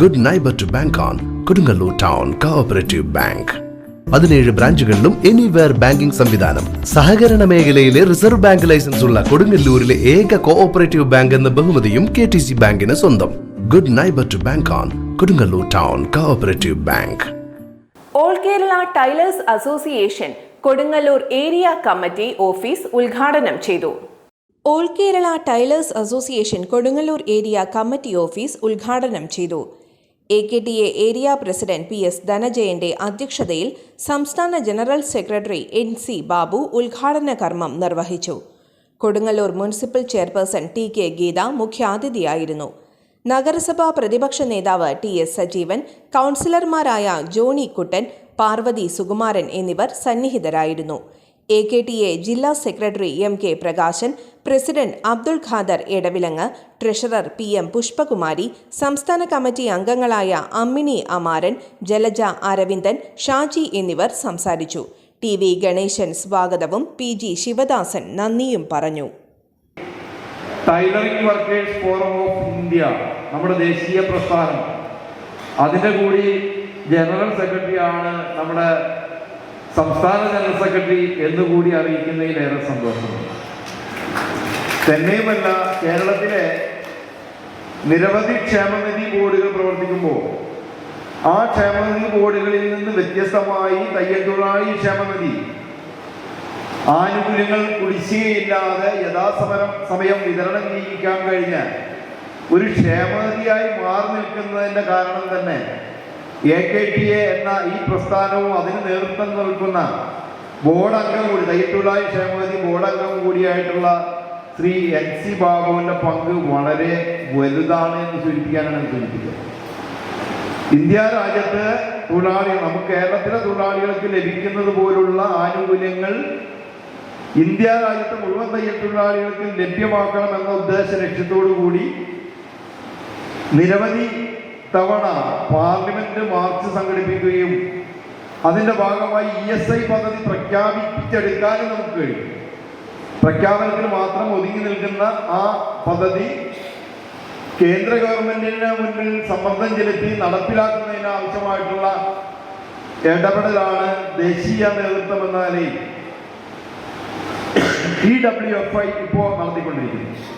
Good neighbour to bank on Kodungallur town cooperative bank പതിനേഴ് ബ്രാഞ്ചുകളിലും anywhere banking സംവിധാനം. സഹകരണ മേഖലയിലെ റിസർവ് ബാങ്ക് ലൈസൻസ് ഉള്ള കൊടുങ്ങല്ലൂരിലെ ഏക കോഓപ്പറേറ്റീവ് ബാങ്ക് എന്ന ബഹുമതിയും കെ ടി സി ബാങ്കിന് സ്വന്തം. Good neighbour to bank on Kodungallur town cooperative bank all Kerala tailors association Kodungallur area committee office ഉദ്ഘാടനം ചെയ്തു. All Kerala tailors association Kodungallur area committee office ഉദ്ഘാടനം ചെയ്തു. A K T A area president P S ധനജയന്റെ അധ്യക്ഷതയിൽ സംസ്ഥാന general secretary N C Babu ഉദ്ഘാടന കർമ്മം നിർവഹിച്ചു. Kodungallur municipal chairperson T K Geetha മുഖ്യാതിഥിയായിരുന്നു. നഗരസഭാ പ്രതിപക്ഷ നേതാവ് ടി എസ് സജീവൻ കൗൺസിലർമാരായ ജോണി കുട്ടൻ പാർവതി സുകുമാരൻ എന്നിവർ സന്നിഹിതരായിരുന്നു. എ കെ ടി എ ജില്ലാ secretary M K Prakashan president Abdul Khader Edavilangu treasurer P M Pushpakumari സംസ്ഥാന കമ്മിറ്റി അംഗങ്ങളായ അമ്മിണി അമാരൻ ജലജ അരവിന്ദൻ ഷാജി എന്നിവർ സംസാരിച്ചു. ടി വി ഗണേശൻ സ്വാഗതവും പി ജി ശിവദാസൻ നന്ദിയും പറഞ്ഞു. Tailoring workers forum of India നമ്മുടെ ദേശീയ പ്രസ്ഥാനം. അതിന്റെ കൂടി ജനറൽ സെക്രട്ടറിയാണ് നമ്മുടെ സംസ്ഥാന ജനറൽ സെക്രട്ടറി എന്നുകൂടി അറിയിക്കുന്നതിലേറെ സന്തോഷമുണ്ട് തന്നെയുമല്ല കേരളത്തിലെ നിരവധി ക്ഷേമനിധി ബോർഡുകൾ പ്രവർത്തിക്കുമ്പോൾ ആ ക്ഷേമനിധി ബോർഡുകളിൽ നിന്ന് വ്യത്യസ്തമായി തയ്യൽ തൊഴിലാളി ക്ഷേമനിധി ആനുകൂല്യങ്ങൾ കുടിശ്ശികയില്ലാതെ യഥാസമരം സമയം വിതരണം ചെയ്യിക്കാൻ കഴിഞ്ഞ ഒരു ക്ഷേമനിധിയായി മാറി നിൽക്കുന്നതിന്റെ കാരണം തന്നെ എ കെ ടി എ എന്ന ഈ പ്രസ്ഥാനവും അതിന് നേതൃത്വം നൽകുന്ന ബോർഡ് അംഗം കൂടി ദൈത്തുലായി ക്ഷേമവതി ബോർഡ് അംഗം കൂടിയായിട്ടുള്ള ശ്രീ എൻ സി ബാബുവിന്റെ പങ്ക് വളരെ വലുതാണ് എന്ന് സൂചിപ്പിക്കാനാണ് സൂചിപ്പിക്കുന്നത്. ഇന്ത്യ രാജ്യത്ത് തൊഴിലാളികൾ നമുക്ക് കേരളത്തിലെ തൊഴിലാളികൾക്ക് ലഭിക്കുന്നത് പോലുള്ള ആനുകൂല്യങ്ങൾ ഇന്ത്യ രാജ്യത്ത് മുഴുവൻ തയ്യൽ തൊഴിലാളികൾക്ക് ലഭ്യമാക്കണം എന്ന ഉദ്ദേശ ലക്ഷ്യത്തോടു കൂടി നിരവധി തവണ പാർലമെന്റ് മാർച്ച് സംഘടിപ്പിക്കുകയും അതിന്റെ ഭാഗമായി ഇ എസ് ഐ പദ്ധതി പ്രഖ്യാപിപ്പിച്ചെടുക്കാനും നമുക്ക് കഴിയും. പ്രഖ്യാപനത്തിന് മാത്രം ഒതുങ്ങി നിൽക്കുന്ന ആ പദ്ധതി കേന്ദ്ര ഗവൺമെന്റിന് മുന്നിൽ സമ്മർദ്ദം ചെലുത്തി നടപ്പിലാക്കുന്നതിന് ആവശ്യമായിട്ടുള്ള ഇടപെടലാണ് ദേശീയ നേതൃത്വം എന്ന നിലയിൽ. ഇ ഡബ്ല്യു എഫ് ഐ നടത്തിക്കൊണ്ടിരിക്കുന്നത്